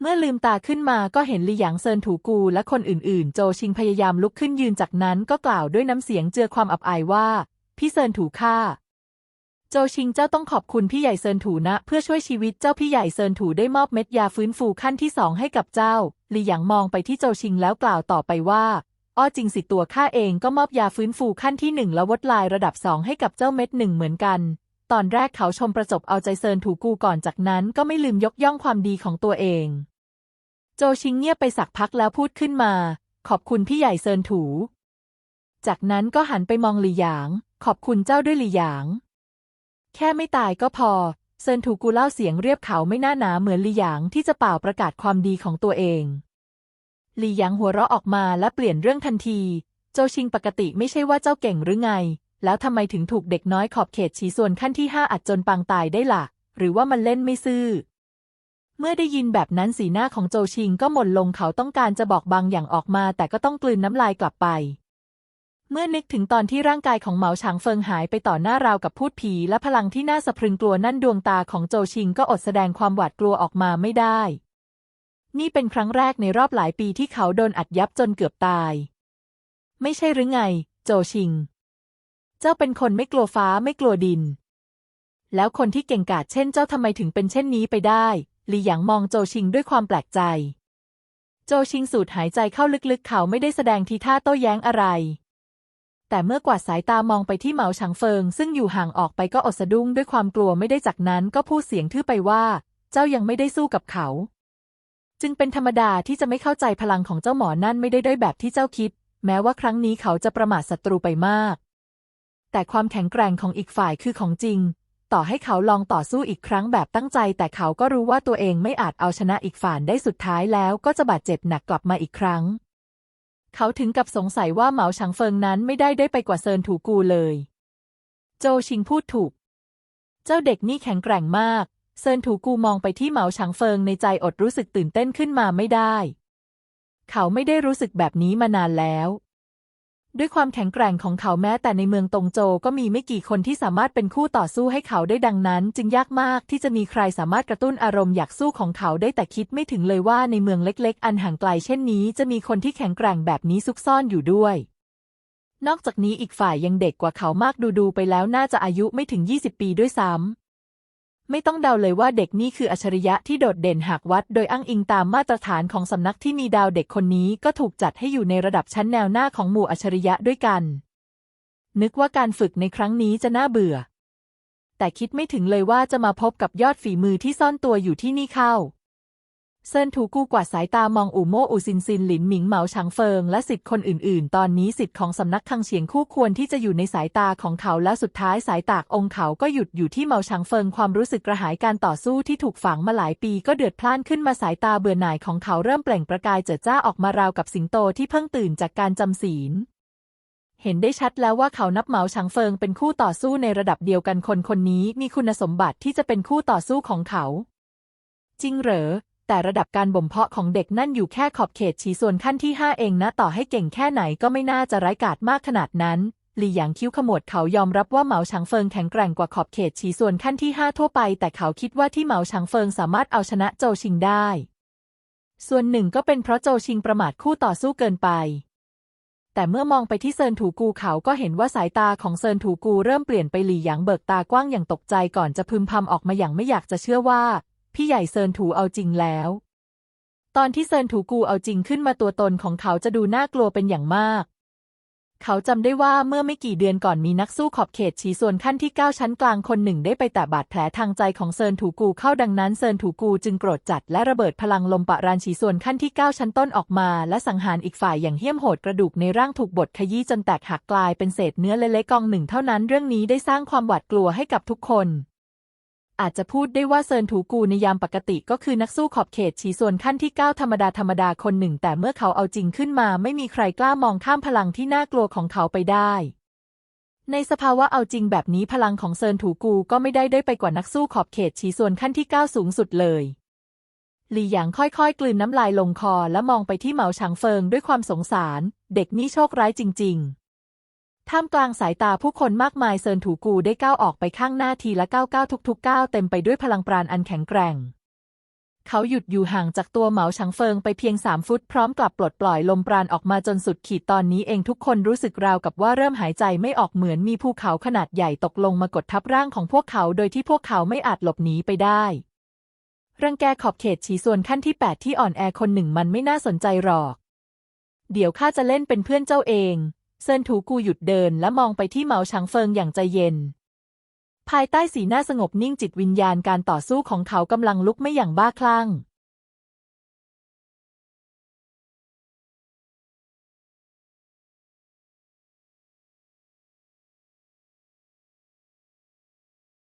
เมื่อลืมตาขึ้นมาก็เห็นลีหยางเซินถูกูและคนอื่นๆ โจชิงพยายามลุกขึ้นยืนจากนั้นก็กล่าวด้วยน้ำเสียงเจือความอับอายว่า พี่เซินถูข้าโจชิงเจ้าต้องขอบคุณพี่ใหญ่เซินถูนะ เพื่อช่วยชีวิตเจ้าพี่ใหญ่เซินถูได้มอบเม็ดยาฟื้นฟูขั้นที่สองให้กับเจ้าลีหยางมองไปที่โจชิงแล้วกล่าวต่อไปว่าอ้อจริงสิตัวข้าเองก็มอบยาฟื้นฟูขั้นที่หนึ่งและวดลายระดับสองให้กับเจ้าเม็ดหนึ่งเหมือนกัน ตอนแรกเขาชมประจบเอาใจเซินถูกูก่อนจากนั้นก็ไม่ลืมยกย่องความดีของตัวเอง โจชิงเงียบไปสักพักแล้วพูดขึ้นมา ขอบคุณพี่ใหญ่เซินถู จากนั้นก็หันไปมองหลี่หยาง ขอบคุณเจ้าด้วยหลี่หยาง แค่ไม่ตายก็พอ เซินถูกูเล่าเสียงเรียบเขาไม่น่าหนาเหมือนหลี่หยางที่จะเป่าประกาศความดีของตัวเองหลี่หยางหัวเราะออกมาและเปลี่ยนเรื่องทันที โจชิงปกติไม่ใช่ว่าเจ้าเก่งหรือไง แล้วทำไมถึงถูกเด็กน้อยขอบเขตชี้ส่วนขั้นที่ห้าอัดจนปางตายได้ล่ะ หรือว่ามันเล่นไม่ซื่อ เมื่อได้ยินแบบนั้นสีหน้าของโจชิงก็หม่นลงเขาต้องการจะบอกบางอย่างออกมา แต่ก็ต้องกลืนน้ำลายกลับไป เมื่อนึกถึงตอนที่ร่างกายของเหมาฉางเฟิงหายไปต่อหน้าราวกับพูดผี และพลังที่น่าสะพรึงกลัวนั่นดวงตาของโจชิงก็อดแสดงความหวาดกลัวออกมาไม่ได้ นี่เป็นครั้งแรกในรอบหลายปีที่เขาโดนอัดยับจนเกือบตาย ไม่ใช่หรือไง โจชิง เจ้าเป็นคนไม่กลัวฟ้าไม่กลัวดิน แล้วคนที่เก่งกาจเช่นเจ้าทำไมถึงเป็นเช่นนี้ไปได้หลี่หยางมองโจชิงด้วยความแปลกใจ โจชิงสูดหายใจเข้าลึกๆ เขาไม่ได้แสดงทีท่าโต้แย้งอะไร แต่เมื่อกวาดสายตามองไปที่เหมาฉางเฟิง ซึ่งอยู่ห่างออกไปก็อดสะดุ้งด้วยความกลัวไม่ได้จากนั้นก็พูดเสียงทื่อไปว่า เจ้ายังไม่ได้สู้กับเขา จึงเป็นธรรมดาที่จะไม่เข้าใจพลังของเจ้าหมอนั่นไม่ได้ด้อยแบบที่เจ้าคิด แม้ว่าครั้งนี้เขาจะประมาทศัตรูไปมาก แต่ความแข็งแกร่งของอีกฝ่ายคือของจริง ต่อให้เขาลองต่อสู้อีกครั้งแบบตั้งใจ แต่เขาก็รู้ว่าตัวเองไม่อาจเอาชนะอีกฝ่ายได้สุดท้ายแล้วก็จะบาดเจ็บหนักกลับมาอีกครั้ง เขาถึงกับสงสัยว่าเหมาฉางเฟิงนั้นไม่ได้ได้ไปกว่าเซินถูกูเลย โจชิงพูดถูก เจ้าเด็กนี่แข็งแกร่งมากเซินถูกูมองไปที่เหมาฉางเฟิงในใจอดรู้สึกตื่นเต้นขึ้นมาไม่ได้ เขาไม่ได้รู้สึกแบบนี้มานานแล้ว ด้วยความแข็งแกร่งของเขาแม้แต่ในเมืองตงโจก็มีไม่กี่คนที่สามารถเป็นคู่ต่อสู้ให้เขาได้ดังนั้น จึงยากมากที่จะมีใครสามารถกระตุ้นอารมณ์อยากสู้ของเขาได้แต่คิดไม่ถึงเลยว่าในเมืองเล็กๆ อันห่างไกลเช่นนี้ จะมีคนที่แข็งแกร่งแบบนี้ซุกซ่อนอยู่ด้วย นอกจากนี้อีกฝ่ายยังเด็กกว่าเขามากดูๆไปแล้วน่าจะอายุไม่ถึง 20 ปีด้วยซ้ำ ไม่ต้องเดาเลยว่าเด็กนี่คืออัจฉริยะที่โดดเด่นหากวัด โดยอ้างอิงตามมาตรฐานของสำนักที่มีดาวเด็กคนนี้ก็ถูกจัดให้อยู่ในระดับชั้นแนวหน้าของหมู่อัจฉริยะด้วยกัน นึกว่าการฝึกในครั้งนี้จะน่าเบื่อ แต่คิดไม่ถึงเลยว่าจะมาพบกับยอดฝีมือที่ซ่อนตัวอยู่ที่นี่เข้า เซินถูกู้กวาดสายตามองอู่โม่อูซินซินหลินหมิงเหมาฉางเฟิงและสิทธิ์คนอื่นๆ ตอนนี้สิทธิ์ของสำนักคังเฉียงคู่ควรที่จะอยู่ในสายตาของเขาและสุดท้ายสายตากองค์เขาก็หยุดอยู่ที่เหมาฉางเฟิงความรู้สึกกระหายการต่อสู้ที่ถูกฝังมาหลายปีก็เดือดพล่านขึ้นมาสายตาเบื่อหน่ายของเขาเริ่มเปล่งประกายเจิดจ้าออกมาราวกับสิงโตที่เพิ่งตื่นจากการจำศีลเห็นได้ชัดแล้วว่าเขานับเหมาฉางเฟิงเป็นคู่ต่อสู้ในระดับเดียวกันคนคนนี้มีคุณสมบัติที่จะเป็นคู่ต่อสู้ของเขา จริงเหรอ แต่ระดับการบ่มเพาะของเด็กนั่นอยู่แค่ขอบเขตฉีส่วนขั้นที่ห้าเองนะ ต่อให้เก่งแค่ไหนก็ไม่น่าจะร้ายกาจมากขนาดนั้นหลี่หยางคิ้วขมวดเขายอมรับว่าเหมาฉางเฟิงแข็งแกร่งกว่าขอบเขตฉีส่วนขั้นที่ห้าทั่วไป แต่เขาคิดว่าที่เหมาฉางเฟิงสามารถเอาชนะโจชิงได้ ส่วนหนึ่งก็เป็นเพราะโจชิงประมาทคู่ต่อสู้เกินไป แต่เมื่อมองไปที่เซินถูกูเขาก็เห็นว่าสายตาของเซินถูกูเริ่มเปลี่ยนไปหลี่หยางเบิกตากว้างอย่างตกใจก่อนจะพึมพำออกมาอย่างไม่อยากจะเชื่อว่า พี่ใหญ่เซินถูเอาจริงแล้ว ตอนที่เซินถูกูเอาจริงขึ้นมาตัวตนของเขาจะดูน่ากลัวเป็นอย่างมาก เขาจำได้ว่าเมื่อไม่กี่เดือนก่อนมีนักสู้ขอบเขตฉีส่วนขั้นที่9ชั้นกลางคนหนึ่งได้ไปแตะบาดแผลทางใจของเซินถูกูเข้าดังนั้นเซินถูกูจึงโกรธจัดและระเบิดพลังลมปะรานฉีส่วนขั้นที่9ชั้นต้นออกมา และสังหารอีกฝ่ายอย่างเหี้ยมโหดกระดูกในร่างถูกบดขยี้จนแตกหักกลายเป็นเศษเนื้อเล็กๆกองหนึ่งเท่านั้นเรื่องนี้ได้สร้างความหวาดกลัวให้กับทุกคน อาจจะพูดได้ว่าเซินถูกูในยามปกติก็คือนักสู้ขอบเขตฉีส่วนขั้นที่ 9 ธรรมดาธรรมดาคนหนึ่ง แต่เมื่อเขาเอาจริงขึ้นมาไม่มีใครกล้ามองข้ามพลังที่น่ากลัวของเขาไปได้ ในสภาวะเอาจริงแบบนี้พลังของเซินถูกูก็ไม่ได้ได้ไปกว่านักสู้ขอบเขตฉีส่วนขั้นที่ 9 สูงสุดเลยหลี่หยางค่อยๆ กลืนน้ำลายลงคอและมองไปที่เหมาฉางเฟิงด้วยความสงสาร เด็กนี่โชคร้ายจริง ๆ ท่ามกลางสายตาผู้คนมากมายเซินถูกูได้ก้าวออกไปข้างหน้าทีละก้าวก้าวทุกๆก้าวเต็มไปด้วยพลังปราณอันแข็งแกร่ง เขาหยุดอยู่ห่างจากตัวเหมาชังเฟิงไปเพียงสามฟุตพร้อมกลับปลดปล่อยลมปราณออกมาจนสุดขีดตอนนี้เองทุกคนรู้สึกราวกับว่าเริ่มหายใจไม่ออกเหมือนมีภูเขาขนาดใหญ่ตกลงมากดทับร่างของพวกเขาโดยที่พวกเขาไม่อาจหลบหนีไปได้รังแกขอบเขตฉีส่วนขั้นที่แปดที่อ่อนแอคนหนึ่งมันไม่น่าสนใจหรอก เดี๋ยวข้าจะเล่นเป็นเพื่อนเจ้าเอง เซินถูกูหยุดเดินและมองไปที่เหมาชังเฟิงอย่างใจเย็น ภายใต้สีหน้าสงบนิ่งจิตวิญญาณการต่อสู้ของเขากำลังลุกไม่อย่างบ้าคลั่ง